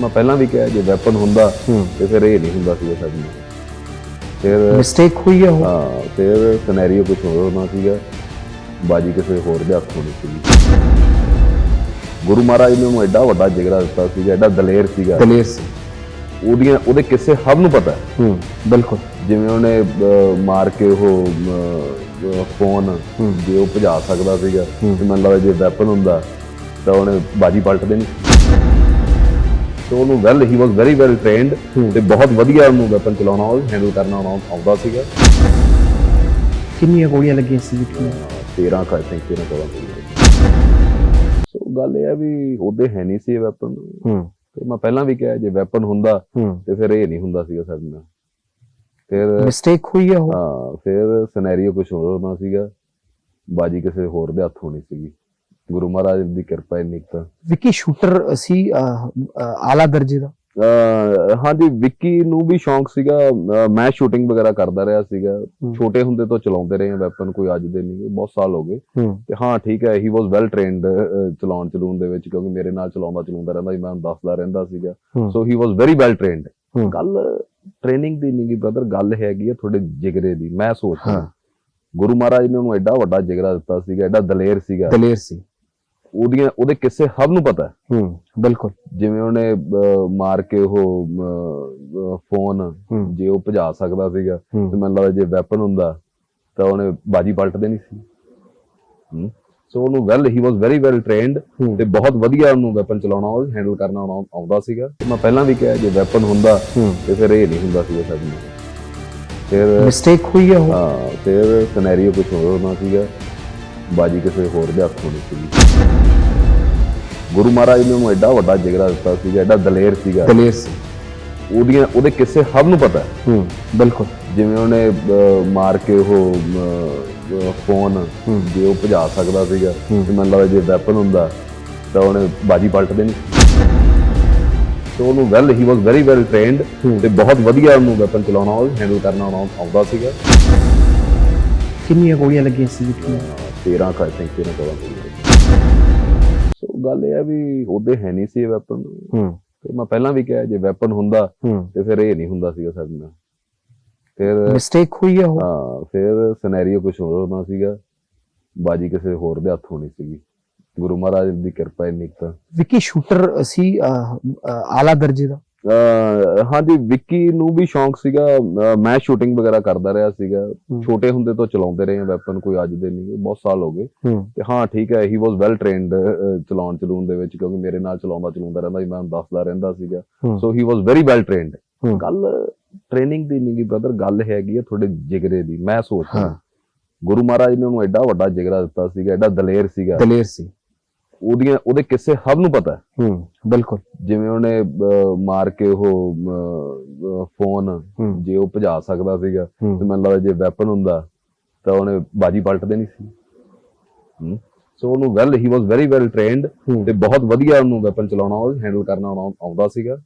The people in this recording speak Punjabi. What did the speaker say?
ਮੈਂ ਪਹਿਲਾਂ ਵੀ ਕਿਹਾ ਜੇ ਵੈਪਨ ਹੁੰਦਾ ਤੇ ਫਿਰ ਇਹ ਨਹੀਂ ਹੁੰਦਾ ਸੀਗਾ ਸਾਡੇ ਨਾਲ ਫਿਰ ਮਿਸਟੇਕ ਹੋਈ ਹੈ ਉਹ। ਹਾਂ ਫਿਰ ਸਿਨੈਰੀਓ ਕੁਝ ਹੋਰ ਹੋਣਾ ਸੀਗਾ। ਬਾਜੀ ਕਿਸੇ ਹੋਰ ਦੇ ਹੱਥ ਹੋਣੀ ਸੀਗੀ। ਗੁਰੂ ਮਹਾਰਾਜ ਨੇ ਉਹਨੂੰ ਐਡਾ ਵੱਡਾ ਜਿਗਰਾ ਦਿੱਤਾ ਸੀਗਾ ਐਡਾ ਦਲੇਰ ਸੀਗਾ। ਦਲੇਰ ਸੀ। ਉਹਦੀਆਂ ਉਹਦੇ ਕਿਸੇ ਸਭ ਨੂੰ ਪਤਾ ਹੈ। ਹੂੰ ਬਿਲਕੁਲ। ਜਿਵੇਂ ਉਹਨੇ ਅਹ, ਮਾਰ ਕੇ ਉਹ ਅਹ, ਅਹ, ਫੋਨ ਜੇ ਉਹ ਭਜਾ ਸਕਦਾ ਸੀਗਾ ਤੇ ਮੈਨੂੰ ਲੱਗਦਾ ਜੇ ਵੈਪਨ ਹੁੰਦਾ ਤਾਂ ਉਹਨੇ ਬਾਜੀ ਪਲਟ ਦੇਣੀ। ਤੇ ਉਹਨੂੰ well he was very well trained ਤੇ ਬਹੁਤ ਵਧੀਆ ਉਹਨੂੰ ਵੈਪਨ ਚਲਾਉਣਾ ਉਹ ਹੈਂਡਲ ਕਰਨਾ ਆਉਂਦਾ ਸੀਗਾ। ਕਿੰਨੀਆਂ ਗੋਲੀਆਂ ਲੱਗੀਆਂ ਸੀ ਨੂੰ? 13 ਕਾ ਥਿੰਕ 13 ਕੋਲ ਸੋ ਗੱਲ ਇਹ ਆ ਵੀ ਉਹਦੇ ਹੈ ਨਹੀਂ ਸੀ ਵੈਪਨ ਹੂੰ। ਤੇ ਮੈਂ ਪਹਿਲਾਂ ਵੀ ਕਿਹਾ ਜੇ ਵੈਪਨ ਹੁੰਦਾ ਤੇ ਫਿਰ ਇਹ ਨਹੀਂ ਹੁੰਦਾ ਸੀਗਾ ਸਾਡੇ ਨਾਲ। ਫਿਰ ਮਿਸਟੇਕ ਹੋਈ ਉਹ? ਹਾਂ ਫਿਰ ਸਿਨੈਰੀਓ ਕੁਝ ਹੋਰ ਹੋਣਾ ਸੀਗਾ। ਬਾਜੀ ਕਿਸੇ ਹੋਰ ਦੇ ਹੱਥ ਹੋਣੀ ਸੀਗੀ। ਗੁਰੂ ਮਹਾਰਾਜ ਦੀ ਕਿਰਪਾ ਇੰਨੀ ਕੁ ਤਾਂ। ਵਿੱਕੀ ਸ਼ੂਟਰ ਸੀ ਆਲਾ ਦਰਜੇ ਦਾ। ਅਹ ਹਾਂਜੀ ਵਿੱਕੀ ਨੂੰ ਵੀ ਸ਼ੌਂਕ ਸੀਗਾ। ਅਹ ਮੈਂ ਸ਼ੂਟਿੰਗ ਵਗੈਰਾ ਕਰਦਾ ਰਿਹਾ ਸੀਗਾ। ਛੋਟੇ ਹੁੰਦੇ ਤੋਂ ਚਲਾਉਂਦੇ ਰਹੇ ਵੈਪਨ ਕੋਈ ਅੱਜ ਦੇ ਨਹੀਂ ਬਹੁਤ ਸਾਲ ਹੋ ਗਏ। ਹੂੰ। ਤੇ ਹਾਂ ਠੀਕ ਹੈ ਹੀ ਵਾਸ ਵੈਲ ਟ੍ਰੇਨਡ ਚਲਾਉਣ ਚਲੂਣ ਦੇ ਵਿੱਚ ਕਿਉਂਕਿ ਮੇਰੇ ਨਾਲ ਚਲਾਉਂਦਾ ਚਲਾਉਂਦਾ ਰਹਿੰਦਾ ਸੀ ਮੈਂ ਉਹਨੂੰ ਦੱਸਦਾ ਰਹਿੰਦਾ ਸੀਗਾ। So he was very well trained. ਗੱਲ ਟ੍ਰੇਨਿੰਗ ਦੀ ਨਹੀਂ ਗੀ ਬ੍ਰਦਰ ਗੱਲ ਹੈਗੀ ਆ ਤੁਹਾਡੇ ਜਿਗਰੇ ਦੀ ਮੈਂ ਸੋਚਦਾ। ਹਾਂ। ਗੁਰੂ ਮਹਾਰਾਜ ਨੇ ਉਹਨੂੰ ਐਡਾ ਵੱਡਾ ਜਿਗਰਾ ਦਿੱਤਾ ਸੀਗਾ ਐਡਾ ਦਲੇਰ ਸੀਗਾ। ਦਲੇਰ ਸੀ। ਉਹਦੀਆਂ ਉਹਦੇ ਕਿਸੇ ਸਭ ਨੂੰ ਪਤਾ ਹੈ। ਹੂੰ ਬਿਲਕੁਲ। ਜਿਵੇਂ ਉਹਨੇ ਅਹ, ਮਾਰ ਕੇ ਉਹ ਅਹ, ਅਹ, ਫੋਨ ਜੇ ਉਹ ਭਜਾ ਸਕਦਾ ਸੀਗਾ ਤੇ ਮੈਨੂੰ ਲੱਗਦਾ ਜੇ ਵੈਪਨ ਹੁੰਦਾ ਤਾਂ ਉਹਨੇ ਬਾਜੀ ਪਲਟ ਦੇਣੀ ਸੀ। ਹੂੰ। ਸੋ ਉਹਨੂੰ well he was very well trained. ਤੇ ਬਹੁਤ ਵਧੀਆ ਉਹਨੂੰ ਵੈਪਨ ਚਲਾਉਣਾ ਉਹ ਹੈਂਡਲ ਕਰਨਾ ਆਉਣਾ ਆਉਂਦਾ ਸੀਗਾ। ਮੈਂ ਪਹਿਲਾਂ ਵੀ ਕਿਹਾ ਜੇ ਵੈਪਨ ਹੁੰਦਾ ਤੇ ਫਿਰ ਇਹ ਨਹੀਂ ਹੁੰਦਾ ਸੀਗਾ ਸਾਡੇ ਨਾਲ ਫਿਰ ਮਿਸਟੇਕ ਹੋਈ ਹੈ ਉਹ। ਹਾਂ ਫਿਰ ਸਿਨੈਰੀਓ ਕੁਝ ਹੋਰ ਹੋਣਾ ਸੀਗਾ। ਬਾਜੀ ਕਿਸੇ ਹੋਰ ਦੇ ਹੱਥ ਹੋਣੀ ਸੀਗੀ। ਗੁਰੂ ਮਹਾਰਾਜ ਨੇ ਉਹਨੂੰ ਐਡਾ ਵੱਡਾ ਜਿਗਰਾ ਦਿੱਤਾ ਸੀਗਾ ਐਡਾ ਦਲੇਰ ਸੀਗਾ। ਦਲੇਰ ਸੀ। ਉਹਦੀਆਂ ਉਹਦੇ ਕਿਸੇ ਸਭ ਨੂੰ ਪਤਾ ਹੈ। ਬਿਲਕੁਲ। ਜਿਵੇਂ ਉਹਨੇ ਮਾਰ ਕੇ ਉਹ ਫੋਨ ਜੇ ਉਹ ਭਜਾ ਸਕਦਾ ਸੀਗਾ ਤੇ ਮੈਨੂੰ ਲੱਗਦਾ ਜੇ ਵੈਪਨ ਹੁੰਦਾ ਤਾਂ ਉਹਨੇ ਬਾਜੀ ਪਲਟ ਦੇਣੀ ਉਹਨੂੰ well he was very well trained ਤੇ ਬਹੁਤ ਵਧੀਆ ਉਹਨੂੰ ਵੈਪਨ ਚਲਾਉਣਾ ਉਹ ਹੈਂਡਲ ਕਰਨਾ ਆਉਂਦਾ ਸੀਗਾ। ਕਿੰਨੀਆਂ ਗੋਲੀਆਂ ਲੱਗੀਆਂ ਸੀ ਨੂੰ? 13 ਕਾ ਥਿੰਕ 13 ਕੋਲ ਸੋ। ਗੱਲ ਇਹ ਆ ਵੀ ਉਹਦੇ ਹੈ ਨਹੀਂ ਸੀ ਵੈਪਨ ਹੂੰ। ਤੇ ਮੈਂ ਪਹਿਲਾਂ ਵੀ ਕਿਹਾ ਜੇ ਵੈਪਨ ਹੁੰਦਾ ਤੇ ਫਿਰ ਇਹ ਨਹੀਂ ਹੁੰਦਾ ਸੀਗਾ ਸਾਡੇ ਨਾਲ। ਫਿਰ ਮਿਸਟੇਕ ਹੋਈ ਹੈ ਉਹ? ਹਾਂ ਫਿਰ ਸਿਨੈਰੀਓ ਕੁਝ ਹੋਰ ਹੋਣਾ ਸੀਗਾ। ਬਾਜੀ ਕਿਸੇ ਹੋਰ ਦੇ ਹੱਥ ਹੋਣੀ ਸੀਗੀ। ਗੁਰੂ ਮਹਾਰਾਜ ਦੀ ਕਿਰਪਾ ਇੰਨੀ ਤਾਂ। ਵਿੱਕੀ ਸ਼ੂਟਰ ਸੀ ਆਲਾ ਦਰਜੇ ਦਾ? ਹਾਂਜੀ ਵਿੱਕੀ ਨੂੰ ਵੀ ਸ਼ੌਂਕ ਸੀਗਾ ਮੈਂ ਸ਼ੂਟਿੰਗ ਵਗੈਰਾ ਕਰਦਾ ਰਿਹਾ ਸੀਗਾ। ਛੋਟੇ ਹੁੰਦੇ ਤੋਂ ਚਲਾਉਂਦੇ ਰਹੇ ਵੈਪਨ ਕੋਈ ਅੱਜ ਦੇ ਨਹੀਂ ਬਹੁਤ ਸਾਲ ਹੋ ਗਏ। ਹੂੰ। ਤੇ ਹਾਂ ਠੀਕ ਹੈ ਹੀ ਵਾਸ ਵੈਲ ਟ੍ਰੇਨਡ ਚਲਾਉਣ ਚਲੂਣ ਦੇ ਵਿੱਚ ਕਿਉਂਕਿ ਮੇਰੇ ਨਾਲ ਚਲਾਉਂਦਾ ਚਲਾਉਂਦਾ ਰਹਿੰਦਾ ਸੀ ਮੈਂ ਦੱਸਦਾ ਰਹਿੰਦਾ ਸੀਗਾ। ਹੂੰ। So he was very well trained hmm. ਗੱਲ ਟ੍ਰੇਨਿੰਗ ਦੀ ਨਹੀਂ ਬ੍ਰਦਰ ਗੱਲ ਹੈਗੀ ਆ ਤੁਹਾਡੇ ਜਿਗਰੇ ਦੀ ਮੈਂ ਸੋਚਦਾ। ਹਾਂ। ਗੁਰੂ ਮਹਾਰਾਜ ਨੇ ਉਹਨੂੰ ਐਡਾ ਵੱਡਾ ਜਿਗਰਾ ਦਿੱਤਾ ਸੀਗਾ ਐਡਾ ਦਲੇਰ ਸੀਗਾ। ਦਲੇਰ ਸੀ। ਉਹਦੀਆਂ ਉਹਦੇ ਕਿਸੇ ਸਭ ਨੂੰ ਪਤਾ ਹੈ। ਹੂੰ ਬਿਲਕੁਲ। ਜਿਵੇਂ ਉਹਨੇ ਅਹ, ਮਾਰ ਕੇ ਉਹ ਅਹ, ਅਹ, ਫੋਨ ਜੇ ਉਹ ਭਜਾ ਸਕਦਾ ਸੀਗਾ ਤੇ ਮੈਨੂੰ ਲੱਗਦਾ ਜੇ ਵੈਪਨ ਹੁੰਦਾ ਤਾਂ ਉਹਨੇ ਬਾਜੀ ਪਲਟ ਦੇਣੀ ਸੀ। ਹੂੰ? ਸੋ ਉਹਨੂੰ well he was very well trained ਹੂੰ। ਤੇ ਬਹੁਤ ਵਧੀਆ ਉਹਨੂੰ ਵੈਪਨ ਚਲਾਉਣਾ ਉਹ ਹੈਂਡਲ ਕਰਨਾ ਆਉਣਾ ਆਉਂਦਾ ਸੀਗਾ।